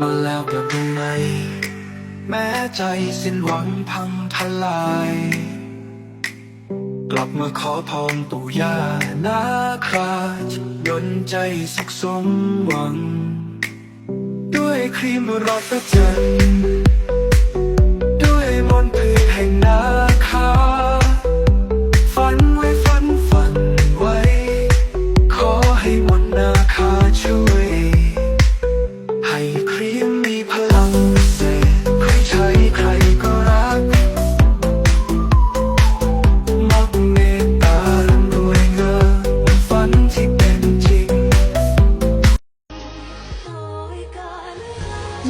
มาแล้วเดี๋ยวรู้ไหม แม้ใจสิ้นหวังพังทลาย กลับมาขอพรปู่ย่านาคราชยนใจสุขสมหวัง ด้วยครีมรอดประจันด้วยมนต์พืชแห่งนาคาฝันไว้ฝันฝันไว้ ขอให้มนต์นาคาช่วย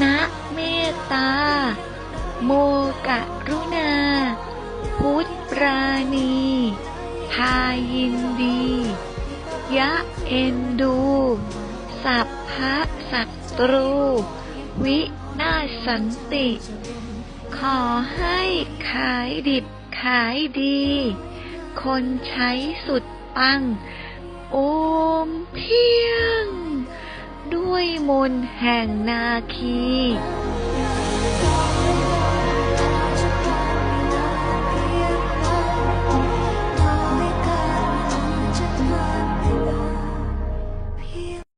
นะเมตตา โมกะรุณา พุทธปราณี พายินดี ยะเอ็นดู สัพพะสัตรู วินาสันติ ขอให้ขายดิบขายดี คนใช้สุดปัง โอมพียง ด้วยมนแห่งนาคี